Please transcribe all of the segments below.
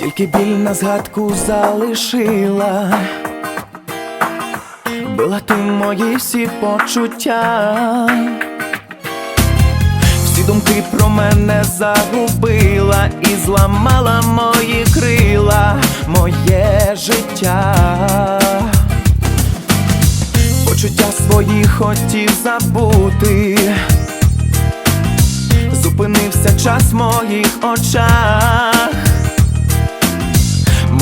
Тільки біль на згадку залишила, била ти мої всі почуття, всі думки про мене загубила і зламала мої крила, моє життя. Почуття свої хотів забути. Зупинився час в моїх очах.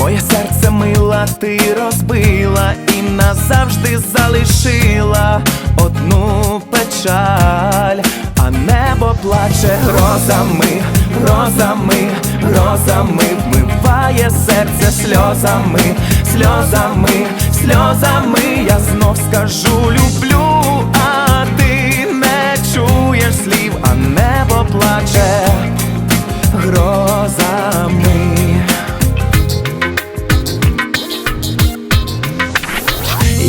Моє серце мила ти розбила і назавжди залишила одну печаль, а небо плаче грозами, грозами, грозами, вмиває серце сльозами, сльозами, сльозами. Я знов скажу люблю,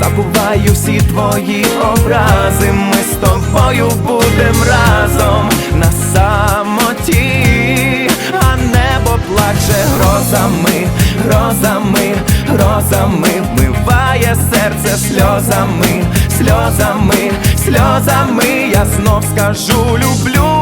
Забуваю всі твої образи, ми з тобою будем разом на самоті, а небо плаче грозами, грозами, грозами, вмиває серце сльозами, сльозами, сльозами. Я знов скажу люблю,